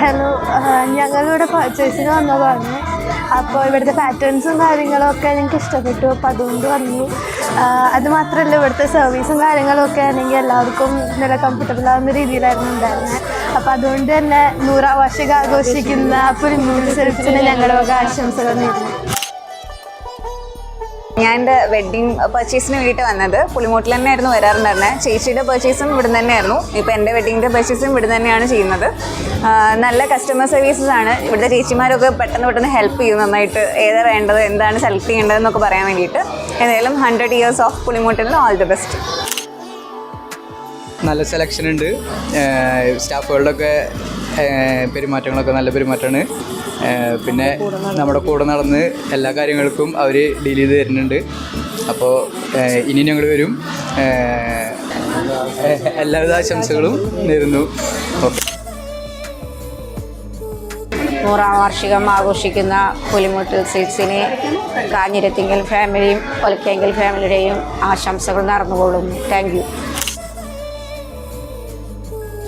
Hello ഞങ്ങളിവിടെ പർച്ചേസിന് വന്നതാണ്. അപ്പോൾ ഇവിടുത്തെ പാറ്റേൺസും കാര്യങ്ങളും ഒക്കെ ഇഷ്ടപ്പെട്ടു. അപ്പോൾ അതുകൊണ്ട് വന്നു. അതുമാത്രമല്ല അത് ഇവിടുത്തെ സർവീസും കാര്യങ്ങളൊക്കെ ആണെങ്കിൽ എല്ലാവർക്കും നല്ല കംഫർട്ടബിൾ ആവുന്ന രീതിയിലായിരുന്നു ഉണ്ടായിരുന്നത് അപ്പോൾ അതുകൊണ്ട് തന്നെ നൂറാം വാർഷികം ആഘോഷിക്കുന്ന പുലിമൂൽ സെൽസിന് ഞങ്ങളുടെ ആശംസകൾ നേരുന്നു. ഞാൻ എന്റെ വെഡ്ഡിങ് പർച്ചേസിന് വേണ്ടിയിട്ട് വന്നത്. പുളിമൂട്ടിൽ തന്നെയായിരുന്നു വരാറുണ്ടായിരുന്നത് ചേച്ചിയുടെ പർച്ചേസും ഇവിടെ തന്നെയായിരുന്നു. ഇപ്പോൾ എന്റെ വെഡ്ഡിങ്ങിന്റെ പർച്ചേസും ഇവിടെ തന്നെയാണ് ചെയ്യുന്നത്. നല്ല കസ്റ്റമർ സർവീസസ് ആണ്. ഇവിടുത്തെ ചേച്ചിമാരൊക്കെ പെട്ടെന്ന് പെട്ടെന്ന് ഹെൽപ്പ് ചെയ്യും നന്നായിട്ട്. ഏതാ വേണ്ടത് എന്താണ് സെലക്ട് ചെയ്യേണ്ടതെന്നൊക്കെ പറയാൻ വേണ്ടിയിട്ട്. ഏതായാലും hundred years of Pulimoottil all the best നല്ല സെലക്ഷൻ ഉണ്ട്. സ്റ്റാഫുകളുടെയൊക്കെ പെരുമാറ്റങ്ങളൊക്കെ നല്ല പെരുമാറ്റമാണ്. പിന്നെ നമ്മുടെ കൂടെ നടന്ന് എല്ലാ കാര്യങ്ങൾക്കും അവർ ഡീൽ ചെയ്ത് തരുന്നുണ്ട്. അപ്പോൾ ഇനി ഞങ്ങൾ വരും. എല്ലാവിധ ആശംസകളും നേരുന്നു. ഓക്കെ. നൂറാം വാർഷികം ആഘോഷിക്കുന്ന പുലിമുട്ട് സിൽസിനെ കാഞ്ഞിരത്തിങ്കൽ ഫാമിലിയും ഒലക്കെങ്കൽ ഫാമിലിയുടെയും ആശംസകൾ നടന്നുകൊള്ളുന്നു താങ്ക്